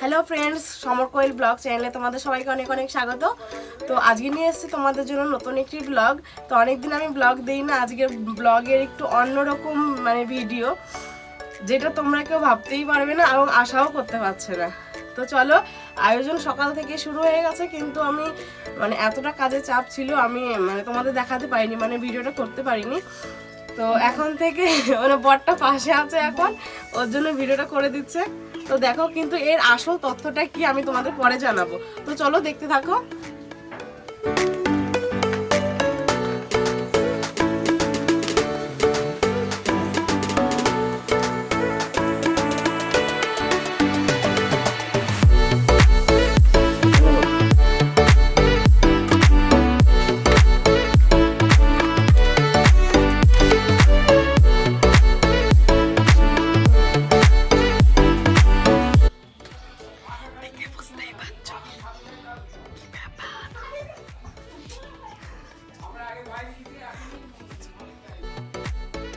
Hello friends Samar Koyel blog চ্যানেলে তোমাদের সবাইকে অনেক অনেক স্বাগত। তো আজকে নিয়ে এসেছি তোমাদের জন্য নতুন একটি ব্লগ তো অনেকদিন আমি ব্লগ দিই না আজকের ব্লগের একটু অন্যরকম মানে ভিডিও যেটা তোমরা কেউ ভাবতেই পারবে না এবং আশাও করতে পারছে না। তো চলো, আয়োজন সকাল থেকে শুরু হয়ে গেছে, কিন্তু আমি মানে এতটা কাজে চাপ ছিল, আমি মানে তোমাদের দেখাতে পারিনি মানে ভিডিওটা করতে পারিনি। তো এখন থেকে মানে বরটা পাশে আছে এখন, ওর জন্য ভিডিওটা করে দিচ্ছে। তো দেখো কিন্তু এর আসল তথ্যটা কি আমি তোমাদের পরে জানাব। তো চলো দেখতে থাকো।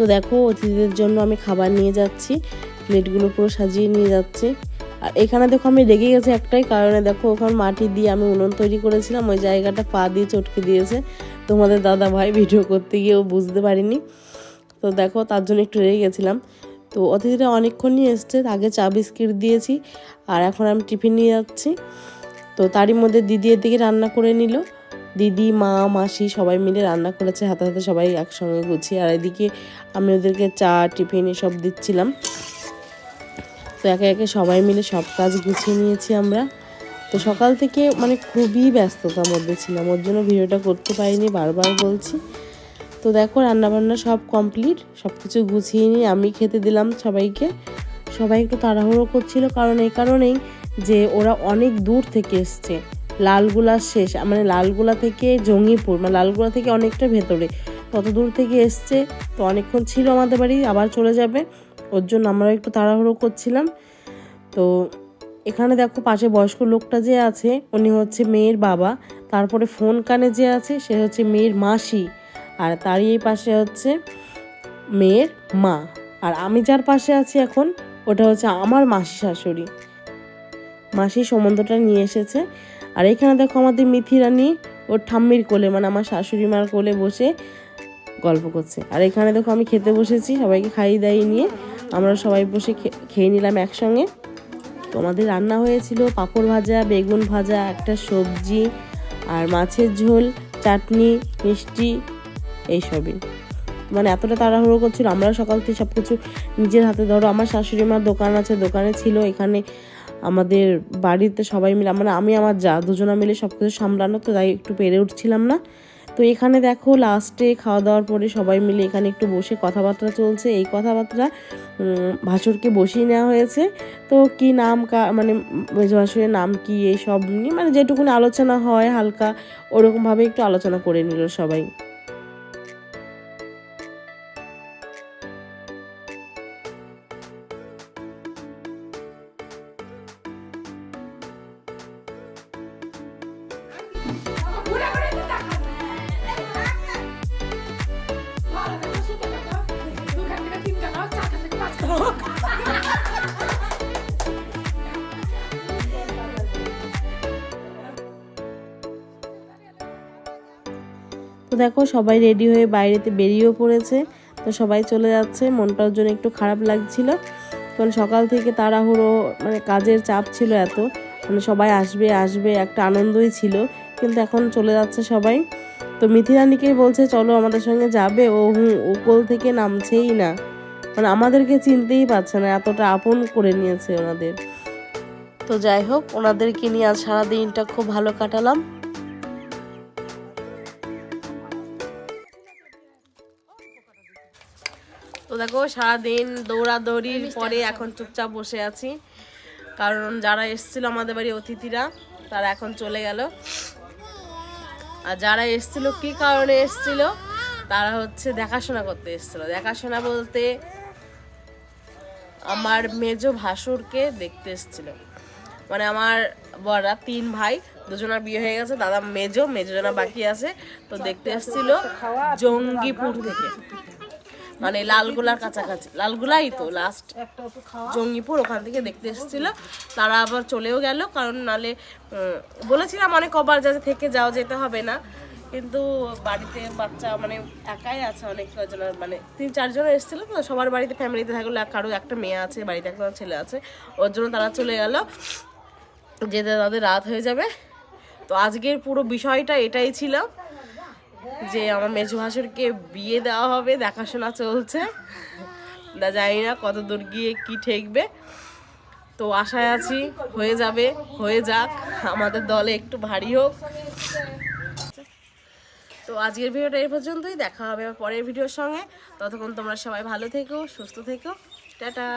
তো দেখো, অতিথিদের জন্য আমি খাবার নিয়ে যাচ্ছি। প্লেটগুলো পুরো সাজিয়ে নিয়ে যাচ্ছি। আর এখানে দেখো আমি রেগে গেছি একটাই কারণে, দেখো ওখানে মাটি দিয়ে আমি উনুন তৈরি করেছিলাম, ওই জায়গাটা পা দিয়ে চটকে দিয়েছে। তোমাদের দাদা ভাই ভিডিও করতে গিয়েও বুঝতে পারিনি। তো দেখো, তার জন্য একটু রেগে গেছিলাম। তো অতিথিরা অনেকক্ষণই এসছে, আগে চা বিস্কিট দিয়েছি, আর এখন আমি টিফিন নিয়ে যাচ্ছি। তো তারই মধ্যে দিদি এদিকে রান্না করে নিল। দিদি, মা, মাসি সবাই মিলে রান্না করেছে, হাতে হাতে সবাই একসঙ্গে গুছিয়ে। আর এদিকে আমি ওদেরকে চা, টিফিন এসব দিচ্ছিলাম। তো একে একে সবাই মিলে সব কাজ গুছিয়ে নিয়েছি আমরা। তো সকাল থেকে মানে খুবই ব্যস্ততার মধ্যে ছিলাম, ওর জন্য ভিডিওটা করতে পারিনি, বারবার বলছি। তো দেখো রান্নাবান্না সব কমপ্লিট সব কিছু গুছিয়ে নিয়ে আমি খেতে দিলাম সবাইকে। সবাই একটু তাড়াহুড়ো করছিল কারণ এই কারণেই যে ওরা অনেক দূর থেকে এসছে। লালগুলা শেষ মানে লালগুলা থেকে জঙ্গিপুর মানে লালগুলা থেকে অনেকটা ভেতরে। তত দূর থেকে এসছে, তো অনেকক্ষণ ছিল আমাদের বাড়ি, আবার চলে যাবে। ওর জন্য আমরা একটু তাড়াহুড়ো করছিলাম। তো এখানে দেখো পাশে বয়স্ক লোকটা যে আছে, উনি হচ্ছে মেয়ের বাবা। তারপরে ফোন কানে যে আছে, সে হচ্ছে মেয়ের মাসি। আর তারই এই পাশে হচ্ছে মেয়ের মা। আর আমি যার পাশে আছি এখন, ওটা হচ্ছে আমার মাসি শাশুড়ি। মাসি সম্বন্ধটা নিয়ে এসেছে। আর এখানে দেখো আমাদের মিথি রানী ওর ঠাম্মির কোলে মানে আমার শাশুড়ি মার কোলে বসে গল্প করছে। আর এখানে দেখো আমি খেতে বসেছি, সবাইকে খাইয়ে দাইয়ে নিয়ে। আমরা সবাই বসে খেয়ে নিলাম একসঙ্গে। তো আমাদের রান্না হয়েছিল পাঁপড় ভাজা, বেগুন ভাজা, একটা সবজি আর মাছের ঝোল, চাটনি, মিষ্টি এইসবই মানে এতটা তাড়াহুড়ো করছিল, আমরা সকাল থেকে সব কিছু নিজের হাতে ধরো। আমার শাশুড়ি মার দোকান আছে, দোকানে ছিল, এখানে আমাদের বাড়িতে সবাই মিলে মানে আমি আমার যা, দুজনা মিলে সব কিছু সামলানো, তো তাই একটু পেরে উঠছিলাম না। তো এখানে দেখো লাস্টে খাওয়া দাওয়ার পরে সবাই মিলে এখানে একটু বসে কথাবার্তা চলছে। এই কথাবার্তা ভাসুরকে বসিয়ে নেওয়া হয়েছে। তো কি নাম কা মানে ভাসুরের নাম কি, এই সব নিয়ে মানে যেটুকুনি আলোচনা হয় হালকা, ওরকমভাবে একটু আলোচনা করে নিল সবাই। তো দেখো, সবাই রেডি হয়ে বাইরেতে বেরিয়েও পড়েছে। তো সবাই চলে যাচ্ছে মনটার জন্য একটু খারাপ লাগছিল। কারণ সকাল থেকে তাড়াহুড়ো মানে কাজের চাপ ছিল এত। মানে সবাই আসবে আসবে, একটা আনন্দই ছিল। কিন্তু এখন চলে যাচ্ছে সবাই। তো মিথিরানিকেই বলছে, চলো আমাদের সঙ্গে যাবে। ও হুম ও কোল থেকে নামছেই না। মানে আমাদেরকে চিনতেই পারছে না, এতটা আপন করে নিয়েছে ওনাদের। তো যাই হোক, ওনাদেরকে নিয়ে আজ সারাদিনটা খুব ভালো কাটালাম। দেখো সারাদিন দৌড়াদৌড়ির পরে এখন চুপচাপ বসে আছি। কারণ যারা এসেছিল আমাদের বাড়ি অতিথিরা তারা এখন চলে গেল। আর যারা এসেছিল কি কারণে এসেছিল? তারা হচ্ছে দেখাশোনা করতে এসেছিল। দেখাশোনা বলতে আমার মেজো ভাসুরকে দেখতে এসেছিল। মানে আমার বড়রা তিন ভাই দুজনার বিয়ে হয়ে গেছে দাদা মেজো মেজো জনা বাকি আছে। তো দেখতে এসেছিল জঙ্গিপুর থেকে। মানে লালগোলার কাছাকাছি। লালগোলাই তো লাস্ট জঙ্গিপুর ওখান থেকে দেখতে এসেছিল। তারা আবার চলেও গেল, কারণ নালে বলেছিলাম অনেক কবার যাতে থেকে যাও, যেতে হবে না। কিন্তু বাড়িতে বাচ্চা মানে একাই আছে, অনেক কজন মানে তিন চারজন এসেছিল, তো সবার বাড়িতে ফ্যামিলিতে থাকল, কারও একটা মেয়ে আছে, বাড়িতে একটা ছেলে আছে, ওর জন্য তারা চলে গেল। যেতে তাদের রাত হয়ে যাবে। তো আজকের পুরো বিষয়টা এটাই ছিল। যে আমার মেজু ভাসুরকে বিয়ে দেওয়া হবে, দেখাশোনা চলছে। না জানি না কত দূর গিয়ে কি ঠেকবে। তো আশায় আছি হয়ে যাবে, হয়ে যাক, আমাদের দলে একটু ভারী হোক। তো আজকের ভিডিওটা এই পর্যন্তই, দেখা হবে পরের ভিডিওর সঙ্গে। ততক্ষণ তোমরা সবাই ভালো থেকো, সুস্থ থেকো। টাটা।